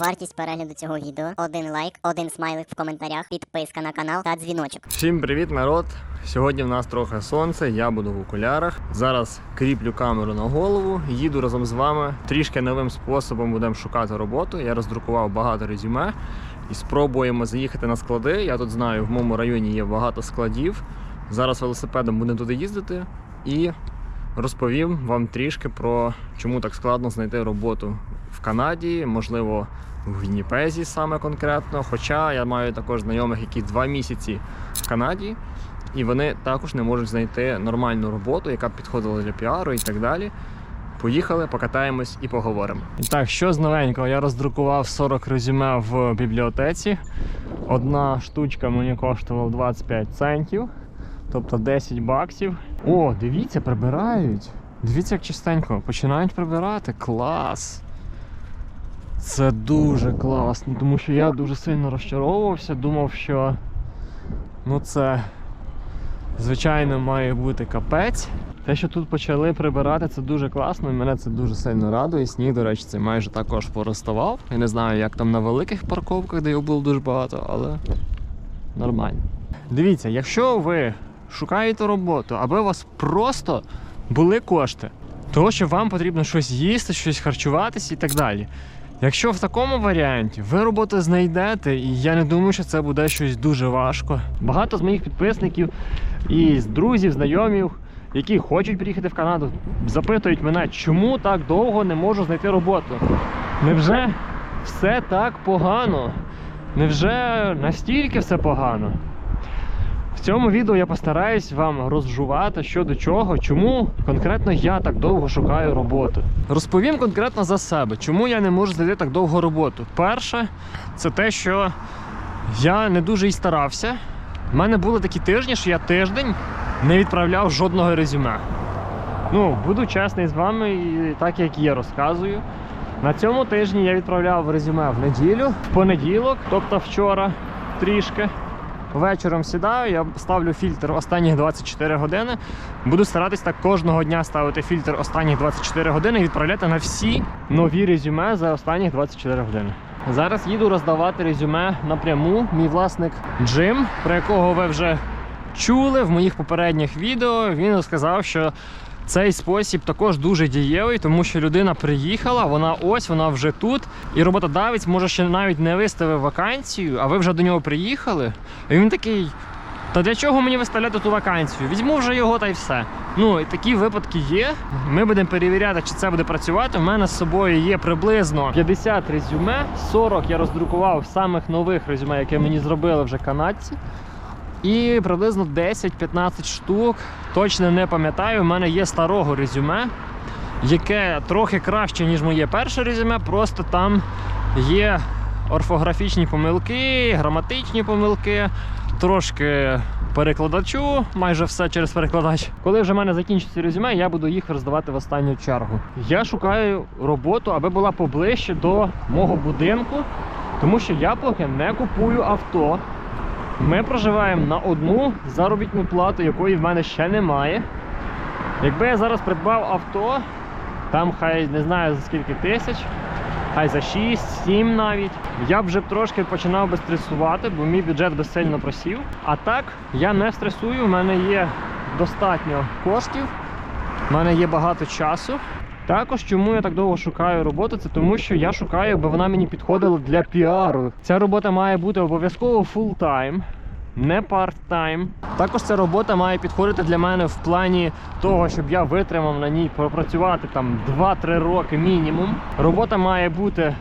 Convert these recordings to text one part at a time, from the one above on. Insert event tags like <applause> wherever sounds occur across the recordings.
Вартість перегляду цього відео один лайк, один смайлик в коментарях, підписка на канал та дзвіночок. Всім привіт, народ! Сьогодні в нас трохи сонце, я буду в окулярах. Зараз кріплю камеру на голову, їду разом з вами. Трішки новим способом будемо шукати роботу. Я роздрукував багато резюме і спробуємо заїхати на склади. Я тут знаю, в моєму районі є багато складів. Зараз велосипедом будемо туди їздити і розповім вам трішки про чому так складно знайти роботу в Канаді, можливо, в Вінніпезі саме конкретно. Хоча я маю також знайомих, які два місяці в Канаді, і вони також не можуть знайти нормальну роботу, яка б підходила для піару і так далі. Поїхали, покатаємось і поговоримо. І так, що з новенького? Я роздрукував 40 резюме в бібліотеці. Одна штучка мені коштувала 25 центів, тобто 10 баксів. О, дивіться, прибирають. Дивіться, як чистенько. Починають прибирати. Клас. Це дуже класно, тому що я дуже сильно розчаровувався, думав, що ну це звичайно має бути капець. Те, що тут почали прибирати, це дуже класно, і мене це дуже сильно радує. Сніг, до речі, це майже також пороставав. Я не знаю, як там на великих парковках, де його було дуже багато, але нормально. Дивіться, якщо ви шукаєте роботу, аби у вас просто були кошти, того, що вам потрібно щось їсти, щось харчуватись і так далі. Якщо в такому варіанті ви роботу знайдете, і я не думаю, що це буде щось дуже важко. Багато з моїх підписників і з друзів, знайомів, які хочуть приїхати в Канаду, запитують мене, чому так довго не можу знайти роботу. Невже все так погано? Невже настільки все погано? В цьому відео я постараюсь вам розжувати що до чого, чому конкретно я так довго шукаю роботу. Розповім конкретно за себе, чому я не можу знайти так довго роботу. Перше, це те, що я не дуже і старався. У мене були такі тижні, що я тиждень не відправляв жодного резюме. Ну, буду чесний з вами, і так як є, розказую. На цьому тижні я відправляв резюме в неділю, в понеділок, тобто вчора трішки. Вечором сідаю, я ставлю фільтр останніх 24 години. Буду старатись так кожного дня ставити фільтр останніх 24 години і відправляти на всі нові резюме за останніх 24 години. Зараз їду роздавати резюме напряму. Мій власник Джим, про якого ви вже чули в моїх попередніх відео. Він сказав, що цей спосіб також дуже дієвий, тому що людина приїхала, вона ось, вона вже тут. І роботодавець може ще навіть не виставив вакансію, а ви вже до нього приїхали. І він такий. Та для чого мені виставляти ту вакансію? Візьму вже його та й все. Ну і такі випадки є. Ми будемо перевіряти, чи це буде працювати. У мене з собою є приблизно 50 резюме, 40 я роздрукував самих нових резюме, які мені зробили вже канадці. І приблизно 10-15 штук. Точно не пам'ятаю. У мене є старого резюме, яке трохи краще, ніж моє перше резюме. Просто там є орфографічні помилки, граматичні помилки, трошки перекладачу, майже все через перекладач. Коли вже в мене закінчиться резюме, я буду їх роздавати в останню чергу. Я шукаю роботу, аби була поближче до мого будинку, тому що я поки не купую авто. Ми проживаємо на одну заробітну плату, якої в мене ще немає. Якби я зараз придбав авто, там хай не знаю за скільки тисяч, хай за 6-7 навіть, я б вже трошки починав би стресувати, бо мій бюджет би сильно просів. А так, я не стресую, в мене є достатньо коштів, в мене є багато часу. Також чому я так довго шукаю роботу, це тому, що я шукаю, аби вона мені підходила для піару. Ця робота має бути обов'язково фултайм, не парт-тайм. Також ця робота має підходити для мене в плані того, щоб я витримав на ній пропрацювати там 2-3 роки мінімум. Робота має бути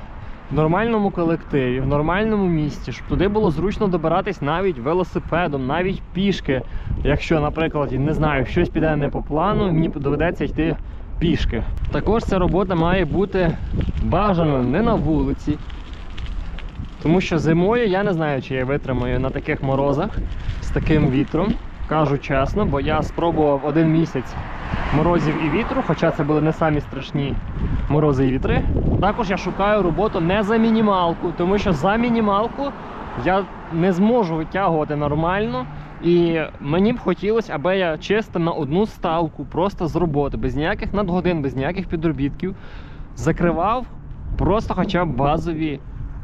в нормальному колективі, в нормальному місці, щоб туди було зручно добиратись навіть велосипедом, навіть пішки. Якщо, наприклад, не знаю, щось піде не по плану, мені доведеться йти пішки. Також ця робота має бути бажано не на вулиці. Тому що зимою я не знаю, чи я витримаю на таких морозах з таким вітром. Кажу чесно, бо я спробував один місяць морозів і вітру, хоча це були не самі страшні морози і вітри. Також я шукаю роботу не за мінімалку, тому що за мінімалку я не зможу витягувати нормально. І мені б хотілося, аби я чисто на одну ставку, просто з роботи, без ніяких надгодин, без ніяких підробітків, закривав просто хоча б базові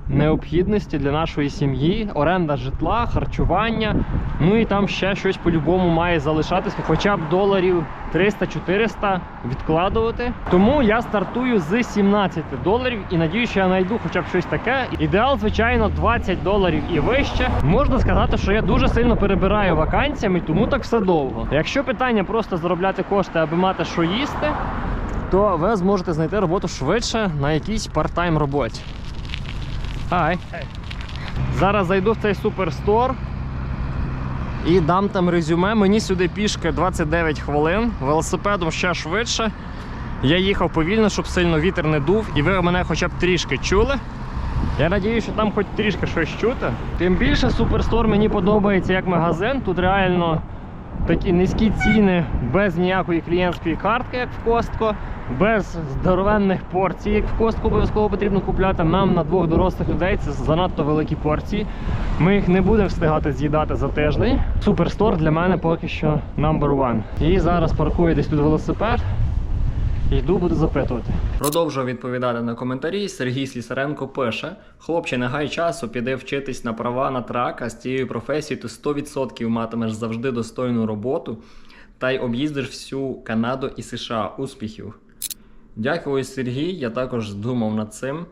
необхідності для нашої сім'ї, оренда житла, харчування. Ну і там ще щось по-любому має залишатися, хоча б доларів 300-400 відкладувати. Тому я стартую з 17 доларів і надію, що я знайду хоча б щось таке. Ідеал, звичайно, 20 доларів і вище. Можна сказати, що я дуже сильно перебираю вакансіями, тому так все довго. Якщо питання просто заробляти кошти, аби мати що їсти, то ви зможете знайти роботу швидше на якійсь парт-тайм роботі. Ай. Зараз зайду в цей суперстор і дам там резюме. Мені сюди пішки 29 хвилин, велосипедом ще швидше. Я їхав повільно, щоб сильно вітер не дув, і ви мене хоча б трішки чули. Я надію, що там хоч трішки щось чути. Тим більше суперстор мені подобається як магазин. Тут реально такі низькі ціни без ніякої клієнтської картки, як в Костко, без здоровенних порцій, як в Костко обов'язково потрібно купляти. Нам на двох дорослих людей це занадто великі порції. Ми їх не будемо встигати з'їдати за тиждень. Суперстор для мене поки що number one. І зараз паркую десь тут велосипед. Йду, буду запитувати. Продовжую відповідати на коментарі. Сергій Слісаренко пише: Хлопче, не гай часу, піди вчитись на права на трака. З цією професією ти 100% матимеш завжди достойну роботу та й об'їздиш всю Канаду і США. Успіхів! Дякую, Сергій. Я також думав над цим.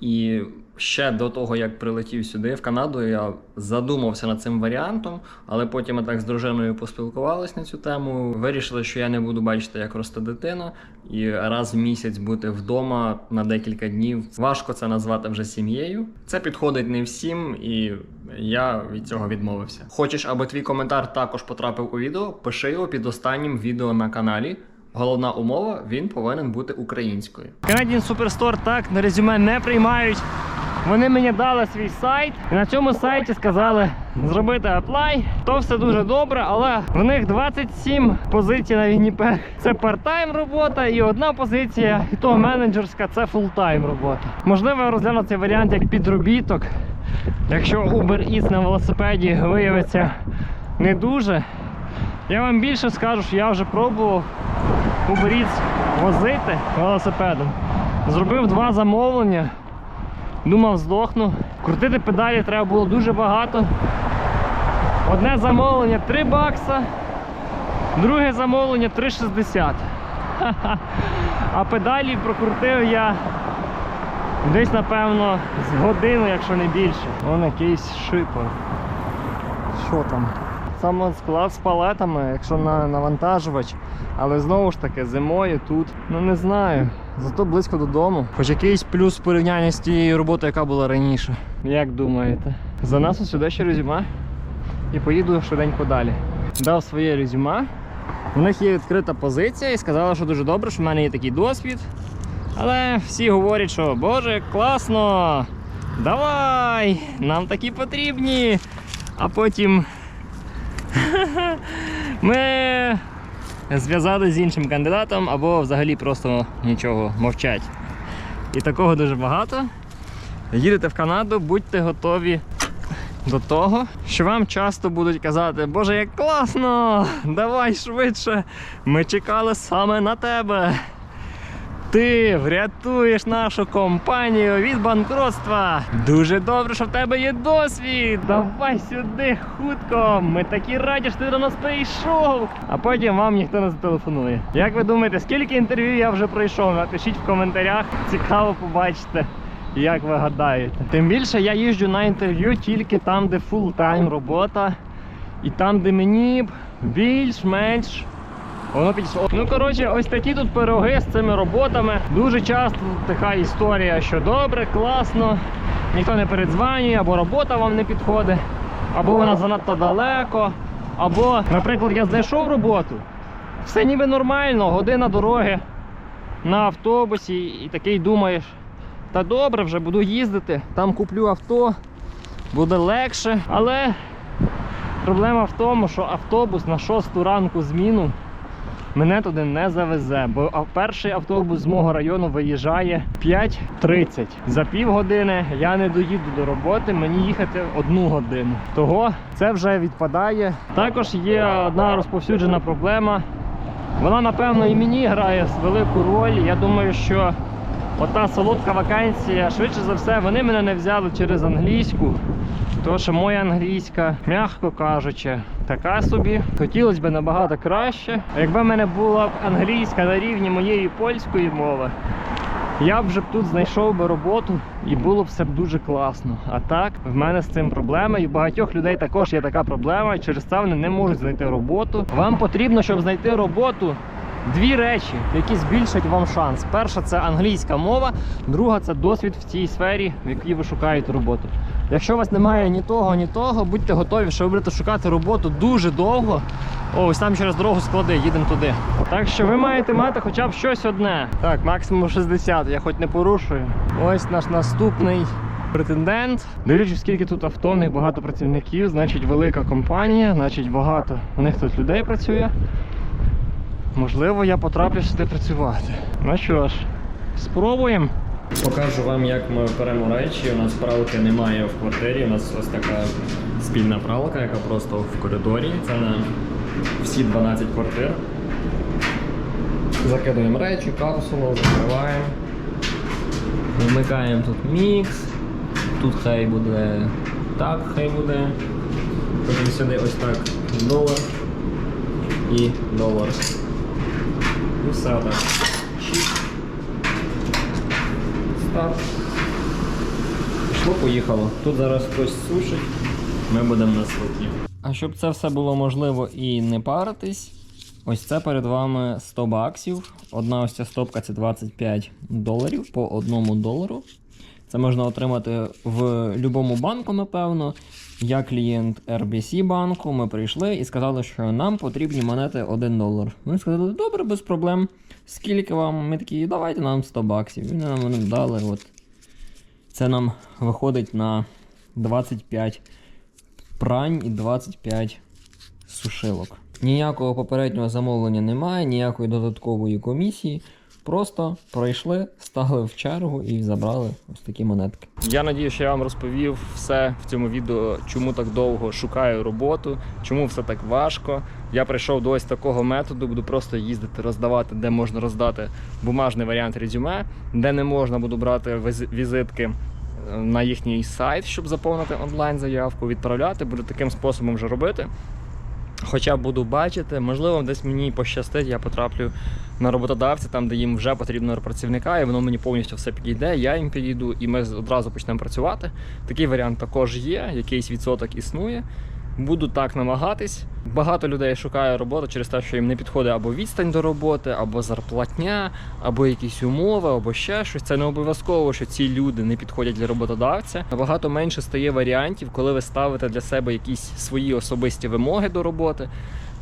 І ще до того, як прилетів сюди, в Канаду, я задумався над цим варіантом, але потім ми так з дружиною поспілкувалися на цю тему. Вирішили, що я не буду бачити, як росте дитина, і раз в місяць бути вдома на декілька днів. Важко це назвати вже сім'єю. Це підходить не всім, і я від цього відмовився. Хочеш, аби твій коментар також потрапив у відео? Пиши його під останнім відео на каналі. Головна умова він повинен бути українською. Canadian Superstore так на резюме не приймають. Вони мені дали свій сайт, і на цьому сайті сказали зробити аплай. То все дуже добре, але в них 27 позицій на Вінніпег. Це парт-тайм робота, і одна позиція, і то менеджерська, це фултайм робота. Можливо, розгляну цей варіант як підробіток. Якщо Uber Eats на велосипеді виявиться не дуже. Я вам більше скажу, що я вже пробував Eats возити велосипедом. Зробив два замовлення. Думав, здохну. Крутити педалі треба було дуже багато. Одне замовлення 3 бакса, друге замовлення 3,60. <laughs> А педалі прокрутив я десь, напевно, з годину, якщо не більше. Вон якийсь шипор. Що там? Саме з палетами, якщо на навантажувач. Але знову ж таки, зимою тут, ну не знаю. Зато близько додому. Хоч якийсь плюс в порівнянні з тією роботою, яка була раніше. Як думаєте? Занесу сюди ще резюме і поїду швиденько далі. Дав своє резюме. У них є відкрита позиція і сказали, що дуже добре, що в мене є такий досвід. Але всі говорять, що Боже, класно! Давай! Нам такі потрібні! А потім <laughs> ми зв'язали з іншим кандидатом або взагалі просто нічого мовчать. І такого дуже багато. Їдете в Канаду, будьте готові до того, що вам часто будуть казати, Боже, як класно! Давай швидше! Ми чекали саме на тебе. Ти врятуєш нашу компанію від банкротства. Дуже добре, що в тебе є досвід. Давай сюди хутко. Ми такі раді, що ти до нас прийшов. А потім вам ніхто не зателефонує. Як ви думаєте, скільки інтерв'ю я вже пройшов? Напишіть в коментарях. Цікаво побачити. Як ви гадаєте? Тим більше я їжджу на інтерв'ю тільки там, де фултайм робота, і там, де мені більш-менш Воно підійшло. Ну коротше, ось такі тут пироги з цими роботами. Дуже часто така історія, що добре, класно, ніхто не передзванює, або робота вам не підходить, або вона занадто далеко. Або, наприклад, я знайшов роботу, все ніби нормально, година дороги на автобусі, і такий думаєш, та добре, вже буду їздити, там куплю авто, буде легше. Але проблема в тому, що автобус на 6 ранку зміну мене туди не завезе, бо перший автобус з мого району виїжджає 5.30. За півгодини я не доїду до роботи, мені їхати одну годину. Того це вже відпадає. Також є одна розповсюджена проблема. Вона, напевно, і мені грає велику роль. Я думаю, що Ота солодка вакансія, швидше за все, вони мене не взяли через англійську. Тому що моя англійська, м'яко кажучи, така собі. Хотілося б набагато краще. Якби в мене була б англійська на рівні моєї польської мови, я б вже тут знайшов би роботу і було б все б дуже класно. А так, в мене з цим проблема, і в багатьох людей також є така проблема, і через це вони не можуть знайти роботу. Вам потрібно, щоб знайти роботу. Дві речі, які збільшать вам шанс. Перша це англійська мова, друга це досвід в цій сфері, в якій ви шукаєте роботу. Якщо у вас немає ні того, ні того, будьте готові, що ви будете шукати роботу дуже довго. О, ось там через дорогу склади, їдемо туди. Так що ви маєте мати хоча б щось одне. Так, максимум 60, я хоч не порушую. Ось наш наступний претендент. Дивлячись, скільки тут авто, в них багато працівників, значить велика компанія, значить багато у них тут людей працює. Можливо, я потраплю сюди працювати. Ну що ж, спробуємо. Покажу вам, як ми беремо речі. У нас пралки немає в квартирі. У нас ось така спільна пралка, яка просто в коридорі. Це на всі 12 квартир. Закидуємо речі, капсулу, закриваємо. Вмикаємо тут мікс. Тут хай буде так, хай буде. Потім сюди ось так долар і долар. Все так. Чик. Старт. Пішло, поїхало. Тут зараз хтось сушить, ми будемо наступні. А щоб це все було можливо і не паритись, ось це перед вами 100 баксів. Одна ось ця стопка це 25 доларів по одному долару. Це можна отримати в будь-якому банку, напевно. Я клієнт RBC банку. Ми прийшли і сказали, що нам потрібні монети 1 долар. Вони сказали, добре, без проблем. Скільки вам? Ми такі, давайте нам 100 баксів. І вони дали. От. Це нам виходить на 25 прань і 25 сушилок. Ніякого попереднього замовлення немає, ніякої додаткової комісії. Просто пройшли, стали в чергу і забрали ось такі монетки. Я надію, що я вам розповів все в цьому відео, чому так довго шукаю роботу, чому все так важко. Я прийшов до ось такого методу, буду просто їздити, роздавати, де можна роздати бумажний варіант резюме, де не можна буду брати візитки е, на їхній сайт, щоб заповнити онлайн заявку, відправляти. Буду таким способом вже робити. Хоча буду бачити, можливо, десь мені пощастить, я потраплю на роботодавця, там, де їм вже потрібно працівника, і воно мені повністю все підійде, я їм підійду, і ми одразу почнемо працювати. Такий варіант також є, якийсь відсоток існує. Буду так намагатись. Багато людей шукає роботу через те, що їм не підходить або відстань до роботи, або зарплатня, або якісь умови, або ще щось. Це не обов'язково, що ці люди не підходять для роботодавця. Набагато менше стає варіантів, коли ви ставите для себе якісь свої особисті вимоги до роботи.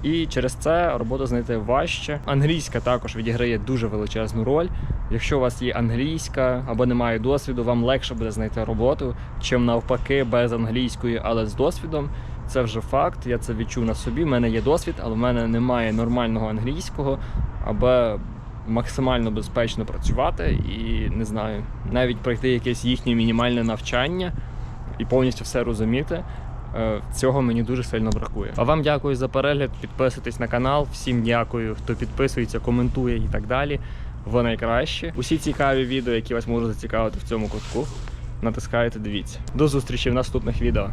І через це роботу знайти важче. Англійська також відіграє дуже величезну роль. Якщо у вас є англійська або немає досвіду, вам легше буде знайти роботу, чим навпаки без англійської, але з досвідом. Це вже факт. Я це відчув на собі. У мене є досвід, але в мене немає нормального англійського, аби максимально безпечно працювати і не знаю, навіть пройти якесь їхнє мінімальне навчання і повністю все розуміти. Е, Цього мені дуже сильно бракує. А вам дякую за перегляд. Підписуйтесь на канал. Всім дякую, хто підписується, коментує і так далі. Ви найкращі. Усі цікаві відео, які вас можуть зацікавити в цьому кутку. Натискайте, дивіться. До зустрічі в наступних відео.